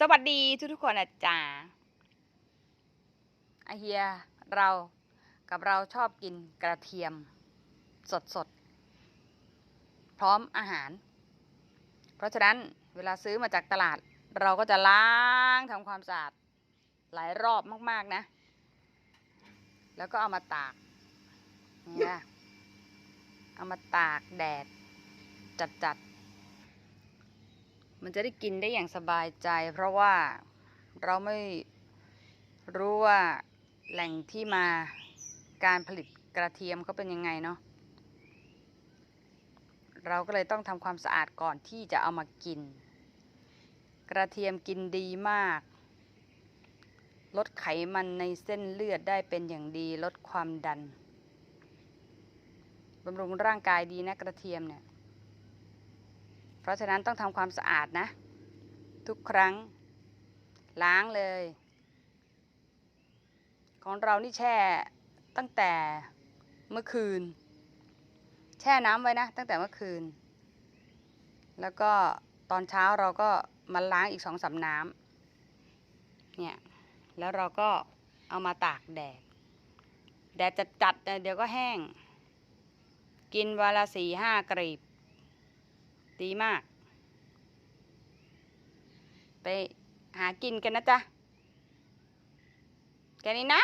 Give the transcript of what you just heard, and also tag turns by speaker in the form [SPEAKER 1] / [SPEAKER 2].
[SPEAKER 1] สวัสดีทุกทุกๆคนนะจ๊ะไอเฮียเรากับเราชอบกินกระเทียม สดสดๆพร้อมอาหาร เพราะฉะนั้นเวลาซื้อมาจากตลาด เราก็จะล้างทำความสะอาดหลายรอบมากๆนะ แล้วก็เอามาตากนี่นะเอามาตากแดดจัดๆ มันจะได้กินได้อย่างสบายใจ เพราะว่าเราไม่รู้ว่าแหล่งที่มาการผลิตกระเทียมเขาเป็นยังไงเนาะเราก็เลยต้องทำความสะอาดก่อนที่จะเอามากิน กระเทียมกินดีมาก ลดไขมันในเส้นเลือดได้เป็นอย่างดี ลดความดันบำรุงร่างกายดีนะกระเทียมเนี่ย เพราะฉะนั้นต้องทำความสะอาดนะ ทุกครั้ง ล้างเลย ของเรานี่แช่ตั้งแต่เมื่อคืน แช่น้ำไว้นะ ตั้งแต่เมื่อคืน แล้วก็ตอนเช้าเราก็มาล้างอีกสองสามน้ำเนี่ยแล้วเราก็เอามาตากแดด แดดจัดๆเนี่ยเดี๋ยวก็แห้ง กินวันละสี่ห้ากรีบ ดีมาก ไปหากินกันนะจ๊ะ แค่นี้นะ